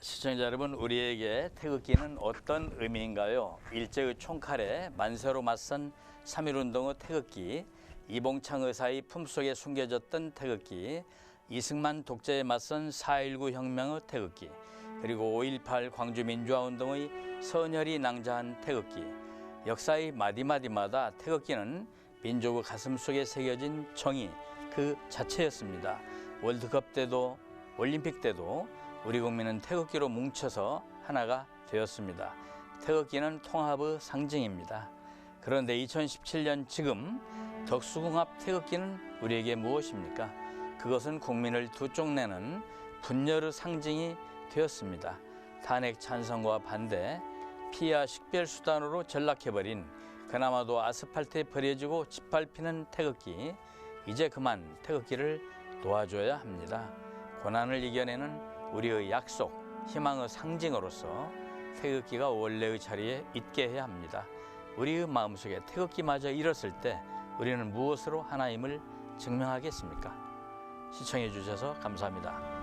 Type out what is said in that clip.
시청자 여러분, 우리에게 태극기는 어떤 의미인가요? 일제의 총칼에 만세로 맞선 3.1운동의 태극기, 이봉창 의사의 품속에 숨겨졌던 태극기, 이승만 독재에 맞선 4.19 혁명의 태극기, 그리고 5.18 광주민주화운동의 선열이 낭자한 태극기, 역사의 마디마디마다 태극기는 민족의 가슴 속에 새겨진 정의 그 자체였습니다. 월드컵 때도 올림픽 때도 우리 국민은 태극기로 뭉쳐서 하나가 되었습니다. 태극기는 통합의 상징입니다. 그런데 2017년 지금 덕수궁합 태극기는 우리에게 무엇입니까? 그것은 국민을 두 쪽 내는 분열의 상징이 되었습니다. 탄핵 찬성과 반대, 피하 식별 수단으로 전락해버린 그나마도 아스팔트에 버려지고 짓밟히는 태극기, 이제 그만 태극기를 도와줘야 합니다. 고난을 이겨내는 우리의 약속, 희망의 상징으로서 태극기가 원래의 자리에 있게 해야 합니다. 우리의 마음속에 태극기마저 잃었을 때 우리는 무엇으로 하나님을 증명하겠습니까? 시청해 주셔서 감사합니다.